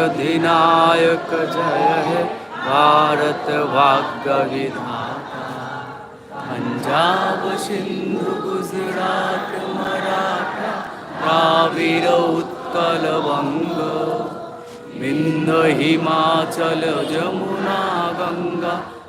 अधिनायक जय है भारत वाक्य विधाता पंजाब सिंधु गुजरात मराठा रावीर उत्कल बंग विंध्य हिमाचल जमुना गंगा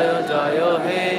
위하여 자여 해